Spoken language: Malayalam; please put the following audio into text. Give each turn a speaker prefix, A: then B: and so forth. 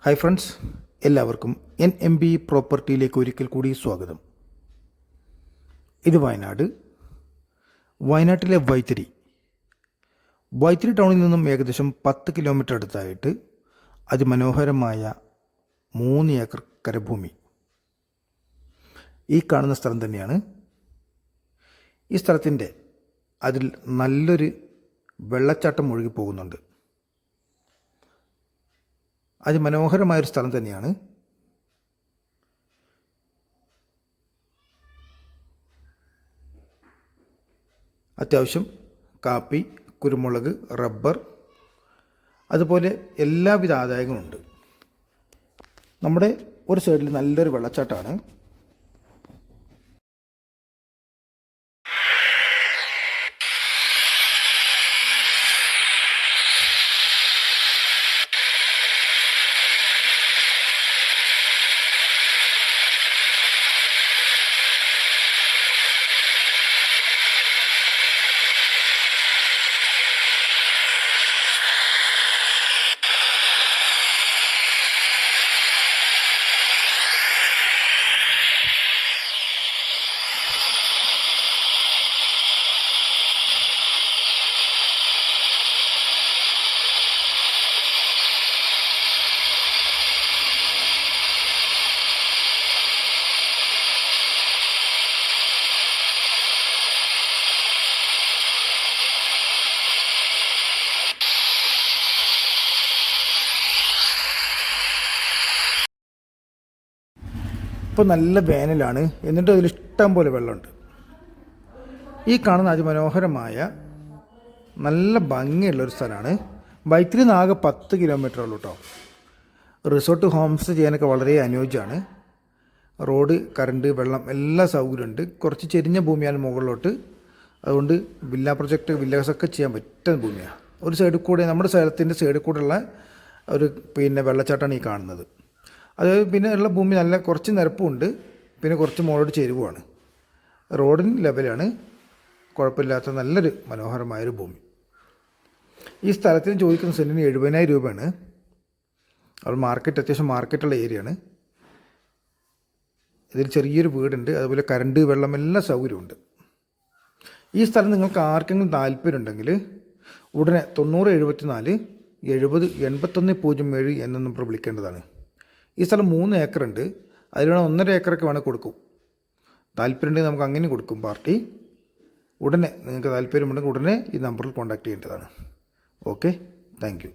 A: ഹായ് ഫ്രണ്ട്സ് എല്ലാവർക്കും എൻ എം ബി പ്രോപ്പർട്ടിയിലേക്ക് ഒരിക്കൽ കൂടി സ്വാഗതം. ഇത് വയനാട് വയനാട്ടിലെ വൈത്തിരി. വൈത്തിരി ടൗണിൽ നിന്നും ഏകദേശം പത്ത് കിലോമീറ്റർ അടുത്തായിട്ട് അതിമനോഹരമായ മൂന്ന് ഏക്കർ കരഭൂമി. ഈ കാണുന്ന സ്ഥലം തന്നെയാണ്. ഈ സ്ഥലത്തിന്റെ അതിൽ നല്ലൊരു വെള്ളച്ചാട്ടം ഒഴുകി പോകുന്നുണ്ട്. അതിമനോഹരമായൊരു സ്ഥലം തന്നെയാണ്. അത്യാവശ്യം കാപ്പി കുരുമുളക് റബ്ബർ അതുപോലെ എല്ലാവിധ ആദായങ്ങളുമുണ്ട് നമ്മുടെ ഒരു സൈഡിൽ നല്ലൊരു വെള്ളച്ചാട്ടമാണ്. ഇപ്പോൾ നല്ല വേനലാണ്. എന്നിട്ട് അതിൽ ഇഷ്ടം പോലെ വെള്ളമുണ്ട്. ഈ കാണുന്ന അതിമനോഹരമായ നല്ല ഭംഗിയുള്ളൊരു സ്ഥലമാണ്. ബൈക്കിൽ നിന്ന് ആകെ പത്ത് കിലോമീറ്റർ ഉള്ളൂ കേട്ടോ റിസോർട്ട് ഹോം സ്റ്റേ ചെയ്യാനൊക്കെ വളരെ അനുയോജ്യമാണ്. റോഡ് കറണ്ട് വെള്ളം എല്ലാ സൗകര്യമുണ്ട്. കുറച്ച് ചെരിഞ്ഞ ഭൂമിയാണ് മുകളിലോട്ട്. അതുകൊണ്ട് വില്ല പ്രൊജക്റ്റ് വില്ലാസൊക്കെ ചെയ്യാൻ പറ്റുന്ന ഭൂമിയാണ് ഒരു സൈഡിൽ കൂടെ നമ്മുടെ സ്ഥലത്തിന്റെ സൈഡിൽ കൂടെയുള്ള ഒരു പിന്നെ വെള്ളച്ചാട്ടമാണ് ഈ കാണുന്നത്. അത് പിന്നെ ഉള്ള ഭൂമി നല്ല കുറച്ച് നിരപ്പുണ്ട്. പിന്നെ കുറച്ച് മുകളോട് ചെരുവുമാണ് റോഡിന് ലെവലാണ്. കുഴപ്പമില്ലാത്ത നല്ലൊരു മനോഹരമായൊരു ഭൂമി. ഈ സ്ഥലത്തിന് ചോദിക്കുന്ന സെന്റിന് എഴുപതിനായിരം രൂപയാണ്. അവർ മാർക്കറ്റ് അത്യാവശ്യം മാർക്കറ്റുള്ള ഏരിയയാണ് ഇതിൽ ചെറിയൊരു വീടുണ്ട്. അതുപോലെ കറണ്ട് വെള്ളം എല്ലാ സൗകര്യമുണ്ട് ഈ സ്ഥലം നിങ്ങൾക്ക് ആർക്കെങ്കിലും താല്പര്യമുണ്ടെങ്കിൽ ഉടനെ തൊണ്ണൂറ് എഴുപത്തി നാല് എഴുപത് എൺപത്തൊന്ന് പൂജ്യം ഏഴ് എന്ന നമ്പർ വിളിക്കേണ്ടതാണ്. ഈ സ്ഥലം മൂന്ന് ഏക്കറുണ്ട്. അതിൽ വേണം ഒന്നര ഏക്കറൊക്കെ വേണേൽ കൊടുക്കും. താല്പര്യമുണ്ടെങ്കിൽ നമുക്ക് അങ്ങനെ കൊടുക്കും പാർട്ടി. ഉടനെ നിങ്ങൾക്ക് താല്പര്യമുണ്ടെങ്കിൽ ഉടനെ ഈ നമ്പറിൽ കോൺടാക്ട് ചെയ്യേണ്ടതാണ്. Okay thank